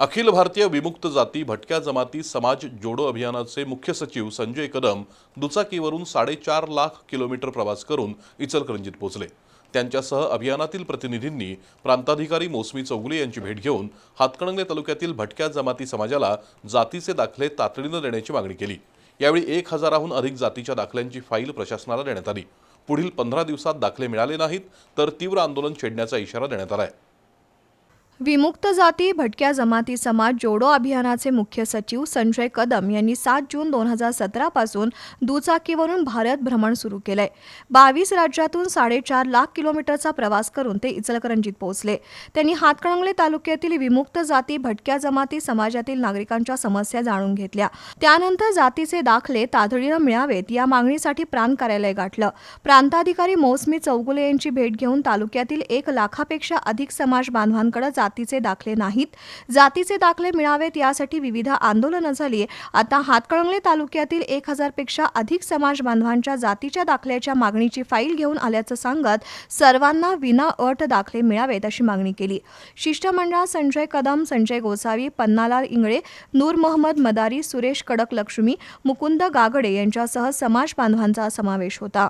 अखिल भारतीय विमुक्त जाती भटक्या जमाती समाज जोडो अभियानाचे मुख्य सचिव संजय कदम दुचाकीवरून साडेचार लाख किलोमीटर प्रवास करून इचलकरंजीत पोहोचले. त्यांच्यासह अभियानातील प्रतिनिधींनी प्रांताधिकारी मोसमी चौगुले यांची भेट घेऊन हातकणंगले तालुक्यातील भटक्या जमाती समाजाला जातीचे दाखले तातडीनं देण्याची मागणी केली. यावेळी एक हजाराहून अधिक जातीच्या दाखल्यांची फाईल प्रशासनाला देण्यात आली. पुढील पंधरा दिवसात दाखले मिळाले नाहीत तर तीव्र आंदोलन छेडण्याचा इशारा देण्यात आला आहे विमुक्त जाती भटक्या जमाती समाज जोडो अभियानाचे मुख्य सचिव संजय कदम यांनी सात जून दोन हजार सतरापासून दुचाकीवरून भारत भ्रमण सुरू केलंय. बावीस राज्यातून साडेचार लाख किलोमीटरचा प्रवास करून ते इचलकरंजीत पोहोचले. त्यांनी हातकणंगले तालुक्यातील विमुक्त जाती भटक्या जमाती समाजातील नागरिकांच्या समस्या जाणून घेतल्या. त्यानंतर जातीचे दाखले तातडीनं मिळावेत या मागणीसाठी प्रांत कार्यालय गाठलं. प्रांताधिकारी मौसमी चौगुले यांची भेट घेऊन तालुक्यातील एक लाखापेक्षा अधिक समाज बांधवांकडे जातीचे दाखले नाहीत. जातीचे दाखले मिळावेत यासाठी विविध आंदोलनं झाली आता हातकळंगले तालुक्यातील एक हजारपेक्षा अधिक समाज बांधवांच्या जातीच्या दाखल्याच्या मागणीची फाईल घेऊन आल्याचं सांगत सर्वांना विना अट दाखले मिळावेत अशी मागणी केली. शिष्टमंडळात संजय कदम संजय गोसावी पन्नालाल इंगळे नूर मोहम्मद मदारी सुरेश कडक लक्ष्मी मुकुंद गागडे यांच्यासह समाज बांधवांचा समावेश होता.